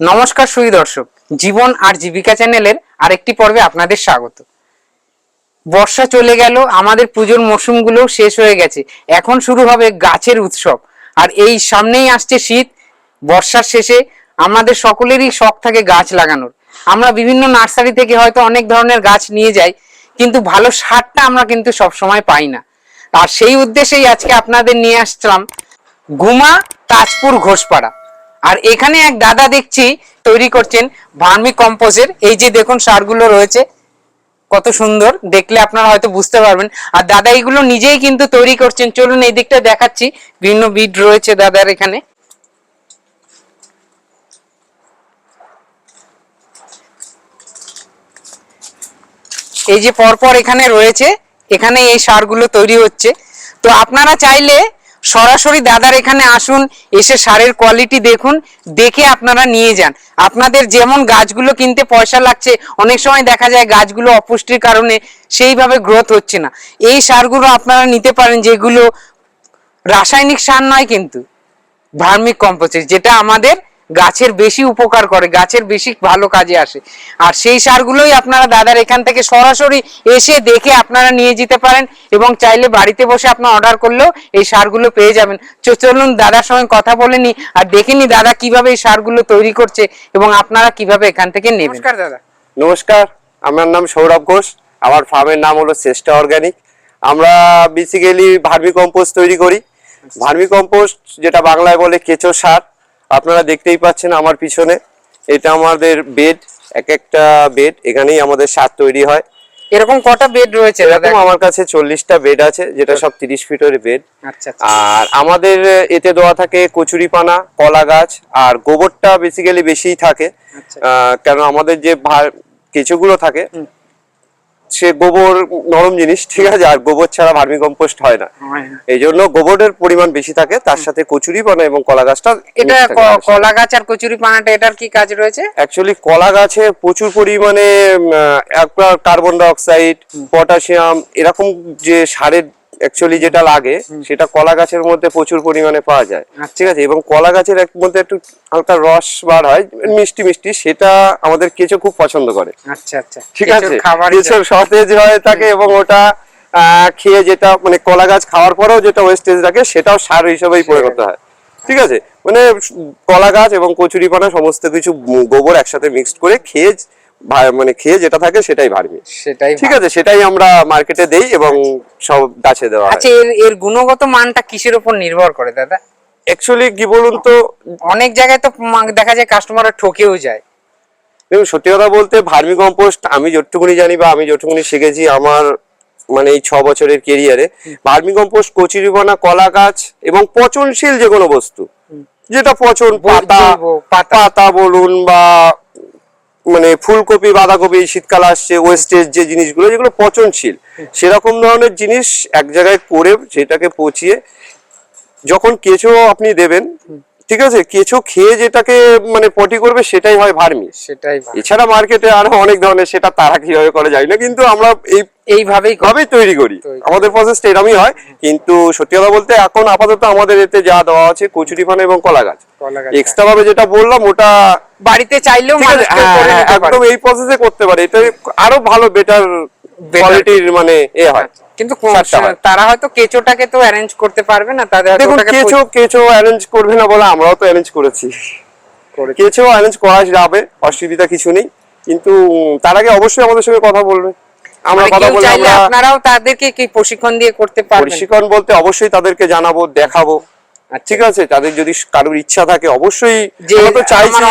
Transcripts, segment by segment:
নমস্কার সুই দর্শক, জীবন আর জীবিকা চ্যানেলের আরেকটি পর্বে আপনাদের স্বাগত। বর্ষা চলে গেল, আমাদের পুজোর মরশুমগুলো শেষ হয়ে গেছে, এখন শুরু হবে গাছের উৎসব। আর এই সামনেই আসছে শীত, বর্ষার শেষে আমাদের সকলেরই শখ থাকে গাছ লাগানোর। আমরা বিভিন্ন নার্সারি থেকে হয়তো অনেক ধরনের গাছ নিয়ে যাই, কিন্তু ভালো সারটা আমরা কিন্তু সব সময় পাই না। আর সেই উদ্দেশ্যেই আজকে আপনাদের নিয়ে আসলাম গুমা তাজপুর ঘোষপাড়া। আর এখানে এক দাদা দেখছি তৈরি করছেন ভার্মি কম্পোজের। এই যে দেখুন সারগুলো রয়েছে, কত সুন্দর। দেখলে আপনারা হয়তো বুঝতে পারবেন। আর দাদা এগুলো নিজেই কিন্তু তৈরি করছেন। চলুন এই দিকটা দেখাচ্ছি। বিভিন্ন বিট রয়েছে দাদার এখানে। এই যে পরপর এখানে রয়েছে এখানে এই সারগুলো তৈরি হচ্ছে। তো আপনারা চাইলে সরাসরি দাদার এখানে আসুন, এসে সারের কোয়ালিটি দেখুন, দেখে আপনারা নিয়ে যান। আপনাদের যেমন গাছগুলো কিনতে পয়সা লাগছে, অনেক সময় দেখা যায় গাছগুলো অপুষ্টির কারণে সেইভাবে গ্রোথ হচ্ছে না। এই সারগুলো আপনারা নিতে পারেন, যেগুলো রাসায়নিক সার নয় কিন্তু, ভার্মিক কম্পোস্ট যেটা আমাদের গাছের বেশি উপকার করে গাছের বেশি ভালো কাজে আসে। আর সেই সারগুলোই আপনারা দাদার এখান থেকে সরাসরি এসে দেখে আপনারা নিয়ে যেতে পারেন এবং চাইলে বাড়িতে বসে আপনার অর্ডার করলেও এই সারগুলো পেয়ে যাবেন। চলুন দাদার সঙ্গে কথা বলে নি আর দেখে নি দাদা কীভাবে এই সারগুলো তৈরি করছে এবং আপনারা কীভাবে এখান থেকে নেবেন। নমস্কার দাদা। নমস্কার আমার নাম সৌরভ ঘোষ। আমার ফার্মের নাম হলো শ্রেষ্ঠা অর্গানিক। আমরা বেসিক্যালি ভার্মি কম্পোস্ট তৈরি করি। ভার্মি কম্পোস্ট যেটা বাংলায় বলে কেঁচো সার আপনারা দেখতেই পাচ্ছেন আমার পিছনে। এটা আমাদের বেড এক একটা বেড এখানেই আমাদের সার তৈরি হয়। এরকম কটা বেড রয়েছে? এরকম আমার কাছে চল্লিশটা বেড আছে যেটা সব তিরিশ ফিটের বেড আচ্ছা আচ্ছা। আর আমাদের এতে দেওয়া থাকে কচুরিপানা কলা গাছ আর গোবরটা বেসিক্যালি বেশিই থাকে। আচ্ছা। আহ, কেন আমাদের যে কেঁচোগুলো থাকে সে গোবর নরম জিনিস ঠিক আছে? আর গোবর ছাড়া ভার্মি কম্পোস্ট হয় না। এই জন্য গোবরের পরিমাণ বেশি থাকে তার সাথে কচুরি পানা এবং কলা গাছটা এটা কলা গাছ আর কচুরি পানাটা এটার কি কাজ রয়েছে? অ্যাকচুয়ালি কলা গাছে প্রচুর পরিমাণে কার্বন ডাই অক্সাইড পটাশিয়াম এরকম যে সারের অ্যাকচুয়ালি যেটা লাগে সেটা কলা গাছের মধ্যে প্রচুর পরিমাণে পাওয়া যায়। আচ্ছা। ঠিক আছে? এবং কলা গাছের এক মধ্যে একটু হালকা রস বার হয় মিষ্টি মিষ্টি সেটা আমাদের কেঁচো খুব পছন্দ করে। আচ্ছা আচ্ছা। ঠিক আছে? খাবারই কেঁচো সতেজ হয়ে থাকে এবং ওটা আহ, খেয়ে যেটা মানে কলা গাছ খাওয়ার পরেও যেটা ওয়েস্টেজ থাকে সেটাও সার হিসেবেই প্রয়োগ হয়। ঠিক আছে? মানে কলা গাছ এবং কচুরিপানা সমস্ত কিছু গোবর একসাথে মিক্সড করে খেয়ে মানে খেয়ে যেটা থাকে সেটাই ভার্মি সেটাই ঠিক আছে সেটাই আমরা মার্কেটে দেই এবং সব গাছে দেওয়া আচ্ছা এর এর গুণগত মানটা কিসের উপর নির্ভর করে দাদা? অ্যাকচুয়ালি কি বলুন তো? অনেক জায়গায় তো দেখা যায় কাস্টমাররা ঠকেও যায়। দেখুন সত্যি কথা বলতে ভার্মি কম্পোস্ট আমি যতটুকুনি জানি বা আমি যতটুকুনি শিখেছি আমার মানে এই ছ বছরের কেরিয়ারে ভার্মি কম্পোস্ট কচুরিপানা কলা গাছ এবং পচনশীল যে কোনো বস্তু যেটা পচন পাতা পাতা। পাতা বলুন বা মানে ফুলকপি, বাঁধাকপি শীতকাল আসছে ওয়েস্টেজ যে জিনিসগুলো, যেগুলো পচনশীল, সেরকম ধরনের জিনিস এক জায়গায় করে সেটাকে পচিয়ে যখন কেঁচো আপনি দেবেন ঠিক আছে? কিছু খেয়ে যেটাকে মানে পটি করবে সেটাই হয় ভার্মি। সেটাই এছাড়া মার্কেটে আরও অনেক ধরনের সেটা তারা কীভাবে করে যায় না কিন্তু আমরা এই এইভাবেই করে। তৈরি করি। আমাদের প্রসেসটা এরকমই হয় কিন্তু সত্যি কথা বলতে এখন আপাতত আমাদের এতে যা দেওয়া আছে কচুরিপানা এবং কলা গাছ। এক্সট্রা ভাবে যেটা বললাম ওটা বাড়িতে চাইলেও হ্যাঁ, হ্যাঁ, একদম এই প্রসেসে করতে পারে। এটা আরও ভালো বেটার কোয়ালিটির মানে এ হয়। কিন্তু তারা হয়তো কেঁচোটাকে তো অ্যারেঞ্জ করতে পারবে না তাদের দেখুন কেঁচো কেঁচো অ্যারেঞ্জ করবে না বলে আমরাও তো অ্যারেঞ্জ করেছি। করে- কেঁচো অ্যারেঞ্জ করা যাবে অসুবিধা কিছু নেই। কিন্তু তার আগে অবশ্যই আমাদের সঙ্গে কথা বলবে। আমরা মানে কথা বলে আপনারাও তাদেরকে কি প্রশিক্ষণ দিয়ে করতে পারবেন? প্রশিক্ষণ বলতে অবশ্যই তাদেরকে জানাব দেখাবো। আচ্ছা। ঠিক আছে তাদের যদি কারোর ইচ্ছা থাকে অবশ্যই যে তো চাইছি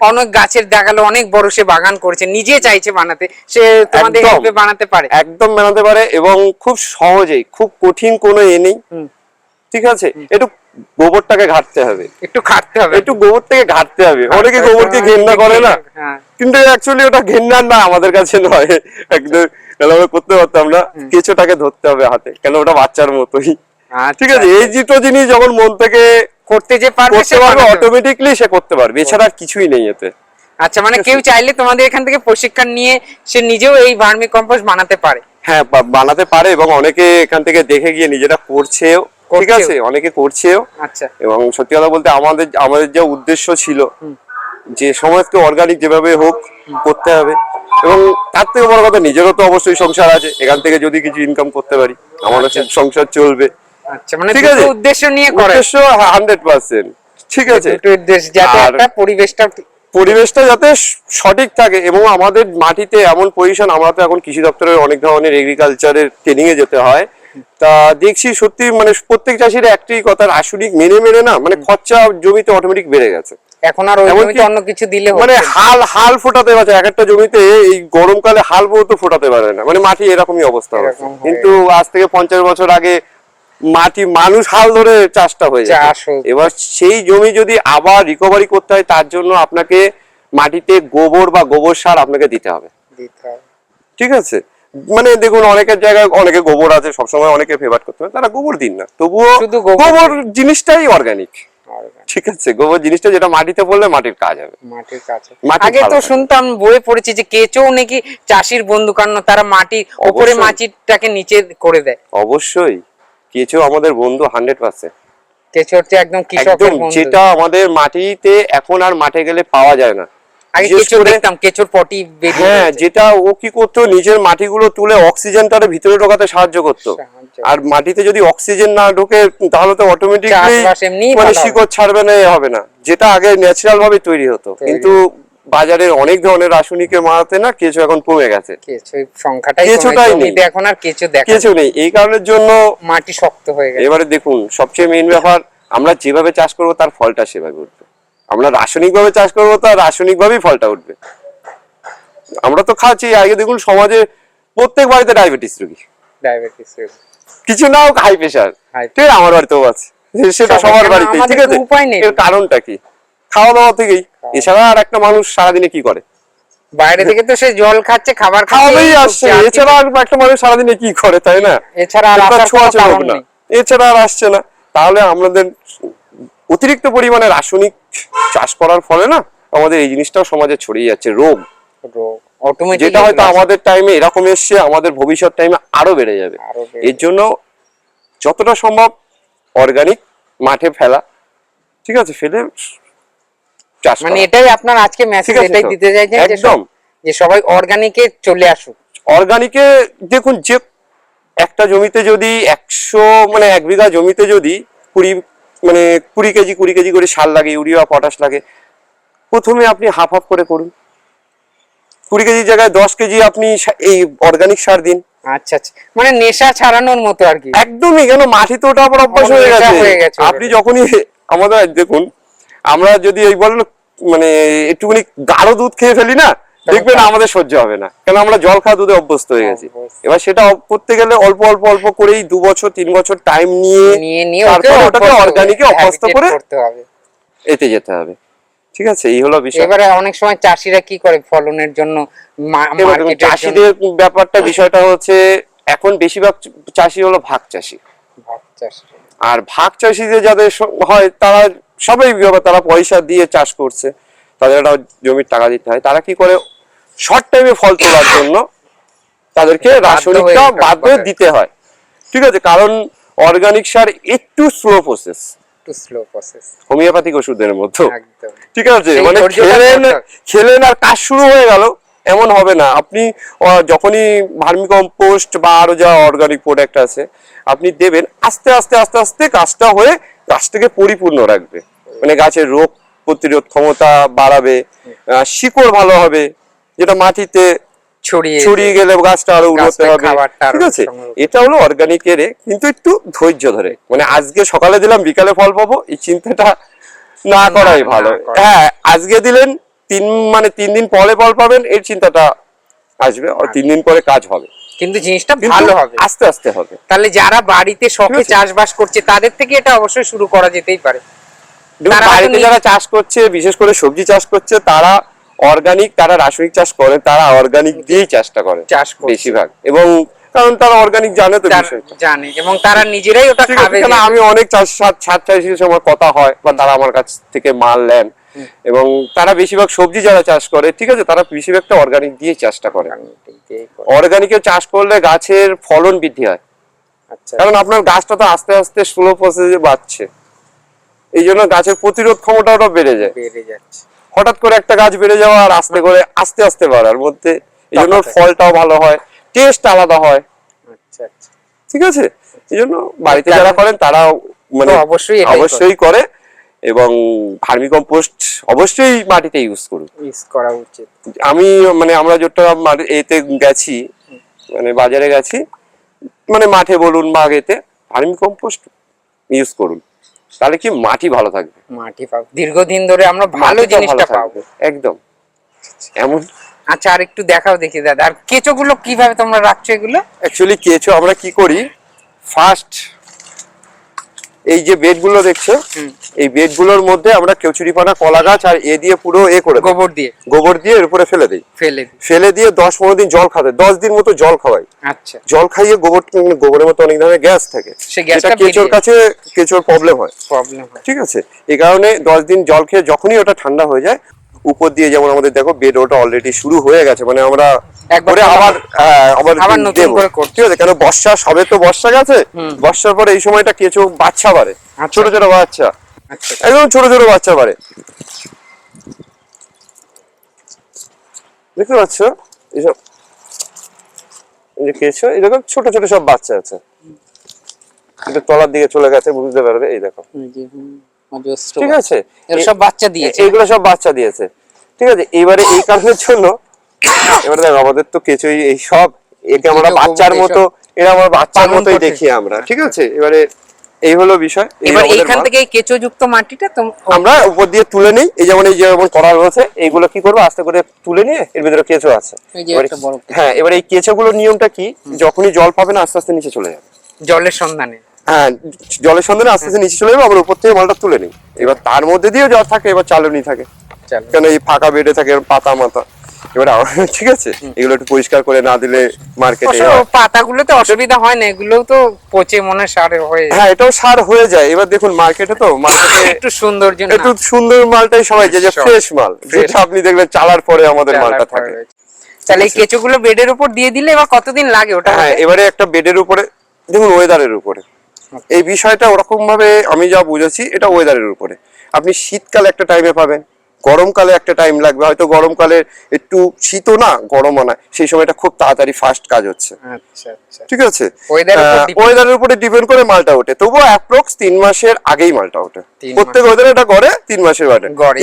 অনেক গাছের দেখাল অনেক বড় সে বাগান করেছে নিজে চাইছে বানাতে সে তোমাদের হেল্পে বানাতে পারে। একদম বানাতে পারে এবং খুব সহজেই খুব কঠিন কোনো এ নেই। ঠিক আছে? একটু গোবরটাকে ঘাটতে হবে। একটু খাটতে হবে। একটু গোবর থেকে ঘাটতে হবে অনেকে গোবরকে ঘেন্না করে না? হ্যাঁ। কিন্তু অ্যাকচুয়ালি ওটা ঘেন্নার না আমাদের কাছে নয়। একদম করতে পারতাম না। কেঁচোটাকে ধরতে হবে হাতে কেন ওটা বাচ্চার মতোই। আচ্ছা, ঠিক আছে এই দুটো জিনিস যখন মন থেকে করতে যে পারবে সে অটোমেটিকলি সে করতে পারবে এছাড়া আর কিছুই নেই এতে। আচ্ছা মানে কেউ চাইলে তোমাদের এখান থেকে প্রশিক্ষণ নিয়ে সে নিজেও এই ভার্মি কম্পোস্ট বানাতে পারে। হ্যাঁ বানাতে পারে এবং অনেকে এখান থেকে দেখে গিয়ে নিজেরা করছেও ঠিক। আছে অনেকে করছেও। আচ্ছা। এবং সত্যি কথা বলতে আমাদের আমাদের যে উদ্দেশ্য ছিল যে সমাজকে অর্গানিক যেভাবে হোক করতে হবে। এবং তার থেকে বড় কথা নিজেরও তো অবশ্যই সংসার আছে এখান থেকে যদি কিছু ইনকাম করতে পারি আমারও সংসার চলবে। আচ্ছা মানে ঠিক আছে। উদ্দেশ্য নিয়ে করে। উদ্দেশ্য হান্ড্রেড পার্সেন্ট ঠিক আছে। উদ্দেশ্য যাতে একটা পরিবেশটা পরিবেশটা যাতে সঠিক থাকে এবং আমাদের মাটিতে এমন পজিশন আমরা তো এখন কৃষি দপ্তরের অনেক ধরনের এগ্রিকালচারের ট্রেনিং এ যেতে হয়। তা দেখছি সত্যি মানে প্রত্যেক চাষির একটাই কথা রাসায়নিক মেনে মেনে না মানে খরচা জমিতে অটোমেটিক বেড়ে গেছে। এখন আর ওই জমিতে অন্য কিছু দিলে মানে হাল হাল ফোটাতে পারছে এক একটা জমিতে এই গরমকালে হাল বলতে ফোটাতে পারে না। মানে মাটি এরকমই অবস্থা কিন্তু আজ থেকে পঞ্চাশ বছর আগে মাটি মানুষ হাল ধরে চাষটা হয়ে হতো। এবার সেই জমি যদি আবার রিকভারি করতে হয় তার জন্য আপনাকে মাটিতে গোবর বা গোবর সার আপনাকে দিতে হবে। ঠিক আছে? মানে দেখুন অনেকের জায়গায় অনেকে গোবর আছে সবসময় অনেকে ফেভার করতে হবে তারা গোবর দিন না। তবুও গোবর জিনিসটাই অর্গানিক ঠিক আছে? গোবর জিনিসটা যেটা মাটিতে পড়লে মাটির কাজ হবে। মাটির আগে তো শুনতাম বইয়ে পড়েছি যে কেঁচোও নাকি চাষির বন্ধু কারণ তারা মাটির ওপরে অবশ্যই। মাটিটাকে নিচে করে দেয়। অবশ্যই। কেঁচো আমাদের বন্ধু হান্ড্রেড পার্সেন্ট। একদম কৃষকের একদম বন্ধু। যেটা আমাদের মাটিতে এখন আর মাঠে গেলে পাওয়া যায় না। আগে কেঁচো দেখতাম কেঁচোর পটি হ্যাঁ যেটা ও কি করতো নিজের মাটিগুলো তুলে অক্সিজেনটা ভিতরে ঢোকাতে সাহায্য করতো। আর মাটিতে যদি অক্সিজেন না ঢোকে তাহলে তো অটোমেটিকলি মানে শিকড় ছাড়বে না হবে না। যেটা আগে ন্যাচারাল ভাবে তৈরি হতো। কিন্তু বাজারের অনেক ধরনের রাসায়নিকের মারাতে না কিছু এখন কমে গেছে। কেঁচোটাই নেই। এখন আর কেঁচো দেখা কিছু নেই। এই কারণের জন্য মাটি শক্ত হয়ে গেছে। এবারে দেখুন সবচেয়ে মেইন ব্যাপার আমরা যেভাবে চাষ করব তার ফলটা সেভাবে উঠবে। আমরা রাসায়নিক ভাবে চাষ করব তার রাসায়নিক ভাবেই ফলটা উঠবে। আমরা তো খাচ্ছি আগে দেখুন সমাজে প্রত্যেক বাড়িতে ডায়াবেটিস রোগী। ডায়াবেটিস কিছু না হোক হাই প্রেশার ঠিক আমার বাড়িতেও আছে। সেটা সবার সবার বাড়িতে ঠিক আছে। উপায় নেই। এর কারণটা কি? খাওয়া দাওয়া থেকেই এছাড়া আর একটা মানুষ সারাদিনে কি করে? বাইরে থেকে তো সে জল খাচ্ছে খাবার এই আসছে। এছাড়া আর একটা মানুষ সারাদিনে কি করে তাই না? এছাড়া আর ছোঁয়াচে না। এছাড়া আর আসছে না। তাহলে আমাদের অতিরিক্ত পরিমাণে রাসায়নিক চাষ করার ফলে না আমাদের এই জিনিসটাও সমাজে ছড়িয়ে যাচ্ছে রোগ। রোগ যেটা হয়তো আমাদের টাইমে এরকম এসছে আমাদের ভবিষ্যৎ টাইমে আরও বেড়ে যাবে। এর জন্য যতটা সম্ভব অর্গানিক মাঠে ফেলা। ঠিক আছে ফেলে চাষ মানে এটাই আপনার আজকে মেসেজ এটাই দিতে চাইছেন একদম। যে সবাই অর্গানিকে চলে আসুক। অর্গানিকে দেখুন যে একটা জমিতে যদি একশো মানে এক বিঘা জমিতে যদি কুড়ি মানে কুড়ি কেজি কুড়ি কেজি করে সার লাগে ইউরিয়া পটাশ লাগে প্রথমে আপনি হাফ হাফ করে করুন। কুড়ি কেজির জায়গায় দশ কেজি আপনি এই অর্গানিক সার দিন। আচ্ছা আচ্ছা। মানে নেশা ছাড়ানোর মতো আর কি। একদমই কেন মাটি তো ওটা আবার অভ্যাস হয়ে গেছে। হয়ে গেছে আপনি যখনই আমাদের দেখুন আমরা যদি এই বলেন মানে একটুখানি গাঢ় দুধ খেয়ে ফেলি না দেখবেন আমাদের সহ্য হবে না। কেন আমরা জল খাওয়া দুধে অভ্যস্ত হয়ে গেছি। এবার সেটা করতে গেলে অল্প অল্প অল্প করেই দু বছর তিন বছর টাইম নিয়ে তারপর ওটাকে অর্গানিকে অভ্যস্ত করে এতে যেতে হবে। ঠিক আছে এই হলো বিষয়। এবারে অনেক সময় চাষিরা কি করে ফলনের জন্য চাষিদের ব্যাপারটা বিষয়টা হচ্ছে এখন বেশিরভাগ চাষি হলো ভাগ চাষি। ভাগ চাষ। আর ভাগ চাষিদের যাদের হয় তারা সবাই তারা পয়সা দিয়ে চাষ করছে তাদের একটা জমির টাকা দিতে হয়। তারা কি করে? শর্ট টাইমে ফল তোলার জন্য তাদেরকে রাসায়নিকটা বাধ্য দিতে হয়। ঠিক আছে কারণ অর্গানিক সার একটু slow process slow process homeopathic ওষুধের মধ্যে ঠিক আছে মানে ধৈর্যটা খেলেন খেলেন আর কাজ শুরু হয়ে গেল এমন হবে না। আপনি যখনই ভার্মি কম্পোস্ট বা আরও যা অর্গানিক প্রোডাক্ট আছে আপনি দেবেন আস্তে আস্তে আস্তে আস্তে কাজটা হয়ে গাছটাকে পরিপূর্ণ রাখবে। মানে গাছের রোগ প্রতিরোধ ক্ষমতা বাড়াবে শিকড় ভালো হবে যেটা মাটিতে ছড়িয়ে গেলে গাছটা আরও উন্নত হবে। ঠিক আছে? এটা হলো অর্গানিক অর্গানিকের কিন্তু একটু ধৈর্য ধরে। মানে আজকে সকালে দিলাম বিকালে ফল পাবো এই চিন্তাটা না করাই ভালো। হ্যাঁ আজকে দিলেন তিন মানে তিন দিন পরে ফল পাবেন এর চিন্তাটা আসবে আর তিন দিন পরে কাজ হবে। কিন্তু জিনিসটা ভালো হবে। আস্তে আস্তে হবে। তাহলে যারা বাড়িতে শখে চাষবাস করছে তাদের থেকে এটা অবশ্যই শুরু করা যেতেই পারে। বাড়িতে যারা চাষ করছে বিশেষ করে সবজি চাষ করছে তারা অর্গানিক তারা রাসায়নিক চাষ করে তারা অর্গানিক দিয়েই চাষটা করে চাষ বেশিরভাগ। এবং কারণ তারা অর্গানিক জানে তো জানে এবং তারা নিজেরাই ওটা খাবে আমি অনেক ছাদ সময় কথা হয় বা তারা আমার কাছ থেকে মাল নেন। এবং তারা বেশিরভাগ সবজি যারা চাষ করে ঠিক আছে তারা বেশিরভাগটা অর্গানিক দিয়ে চাষটা করে। অর্গানিকে চাষ করলে গাছের ফলন বৃদ্ধি হয়। আচ্ছা। কারণ আপনার গাছটা তো আস্তে আস্তে স্লো প্রসেসে বাড়ছে। এই জন্য গাছের প্রতিরোধ ক্ষমতাটা বেড়ে যায়। বেড়ে যাচ্ছে। হঠাৎ করে একটা গাছ বেড়ে যাওয়া আর আস্তে করে আস্তে আস্তে বাড়ার মধ্যে। এই জন্য ফলটাও ভালো হয়। টেস্ট আলাদা হয়। আচ্ছা আচ্ছা। ঠিক আছে? এই জন্য বাড়িতে যারা করেন তারা মানে অবশ্যই অবশ্যই করে। এবং ভার্মি কম্পোস্ট অবশ্যই মাটিতে ইউজ করুন। ইউজ করা উচিত। আমি মানে আমরা যেটা এতে গেছি মানে বাজারে গেছি মানে মাঠে বলুন বা এতে ভার্মি কম্পোস্ট ইউজ করুন। তাহলে কি মাটি ভালো থাকবে? মাটি পাবো দীর্ঘদিন ধরে আমরা ভালো জিনিসটা পাবো। একদম। এমন আচ্ছা আর একটু দেখাও দেখি দাদা। আর কেঁচোগুলো কীভাবে তোমরা রাখছো এগুলো? অ্যাকচুয়ালি কেঁচো আমরা কি করি? ফার্স্ট এই যে বেডগুলো দেখছ এই বেডগুলোর মধ্যে আমরা কেউচুরিপানা কলা গাছ আর এ দিয়ে পুরো এ করে গোবর দিয়ে? গোবর দিয়ে এর উপরে ফেলে দিই। ফেলে ফেলে দিয়ে দশ পনেরো দিন জল খাওয়াতে দশ দিন মতো জল খাওয়াই। আচ্ছা। জল খাইয়ে গোবর গোবরের মতো অনেক ধরনের গ্যাস থাকে। সে কেঁচোর কাছে কেঁচোর প্রবলেম হয়। প্রবলেম হয়। ঠিক আছে? এই কারণে দশ দিন জল খেয়ে যখনই ওটা ঠান্ডা হয়ে যায় উপর দিয়ে যেমন আমাদের দেখো বেড ওটা অলরেডি শুরু হয়ে গেছে মানে আমরা একবার আবার হ্যাঁ, আবার আবার নতুন করে। ঠিক আছে কেন বর্ষা সবে তো বর্ষা গেছে বর্ষার পরে এই সময়টা কেঁচো বাচ্চা বাড়ে আচ্ছা। ছোট ছোট বাচ্চা। আচ্ছা। একদম ছোট ছোট বাচ্চা বাড়ে। দেখতে পাচ্ছ? এইসব এই যে কেঁচো এরকম ছোট ছোট সব বাচ্চা আছে। এটা তলার দিকে চলে গেছে বুঝতে পারবে এই দেখো। ঠিক আছে? এর সব বাচ্চা দিয়েছে। এইগুলো সব বাচ্চা দিয়েছে। ঠিক আছে? এবারে এই কারণের জন্য এবারে দেখো আমাদের তো কেঁচোই এই সব একে আমরা বাচ্চার মতো এরা আমরা বাচ্চার মতোই দেখি আমরা। ঠিক আছে? এবারে এই হলো বিষয় এবার এইখান থেকে এই কেঁচো যুক্ত মাটিটা আমরা উপর দিয়ে তুলে নিই। এই যেমন এই যেমন করা রয়েছে এইগুলো কি করব? আস্তে করে তুলে নিয়ে এর ভিতরে কেঁচো আছে। এবারে- কেঁচো। হ্যাঁ এবার এই কেঁচোগুলোর নিয়মটা কি? যখনই জল পাবে না আস্তে আস্তে নিচে চলে যাবে। জলের সন্ধানে। হ্যাঁ জলের সন্ধানে আস্তে আস্তে নিচে চলে যাবে আমরা উপর থেকে মালটা তুলে নিই এবার তার মধ্যে দিয়েও জল থাকে এবার চালনি থাকে। কেন এই ফাঁকা বেডে থাকে পাতা মাথা। এবার আবার- ঠিক আছে? এগুলো একটু পরিষ্কার করে না দিলে মার্কেটে পাতাগুলোতে অসুবিধা হয় না এগুলোও তো পচে মনে সার হয়ে হ্যাঁ এটাও সার হয়ে যায়। এবার দেখুন মার্কেটে তো মার্কেটে একটু সৌন্দর্য না। একটু সুন্দর মালটাই সবাই যে যে ফ্রেশ মাল। যেটা আপনি দেখবেন চালার পরে আমাদের মালটা থাকে। তাহলে এই কেঁচোগুলো বেডের উপর দিয়ে দিলে এবার কতদিন লাগে ওটা? হ্যাঁ এবারে একটা বেডের উপরে দেখুন ওয়েদারের উপরে। এই বিষয়টা ওরকম ভাবে আমি যা বুঝেছি এটা ওয়েদারের উপরে। আপনি শীতকালে একটা টাইমে পাবেন গরমকালে একটা টাইম লাগবে। হয়তো গরমকালে একটু শীতও না গরমও না সেই সময়টা খুব তাড়াতাড়ি ফাস্ট কাজ হচ্ছে। আচ্ছা আচ্ছা। ঠিক আছে? ওয়েদারের উপরে ডিপেন্ড করে মালটা ওঠে। তবুও অ্যাপ্রক্স তিন মাসের আগেই মালটা ওঠে। প্রত্যেক ওয়েদার এটা করে তিন মাসের বাটে গড়ে।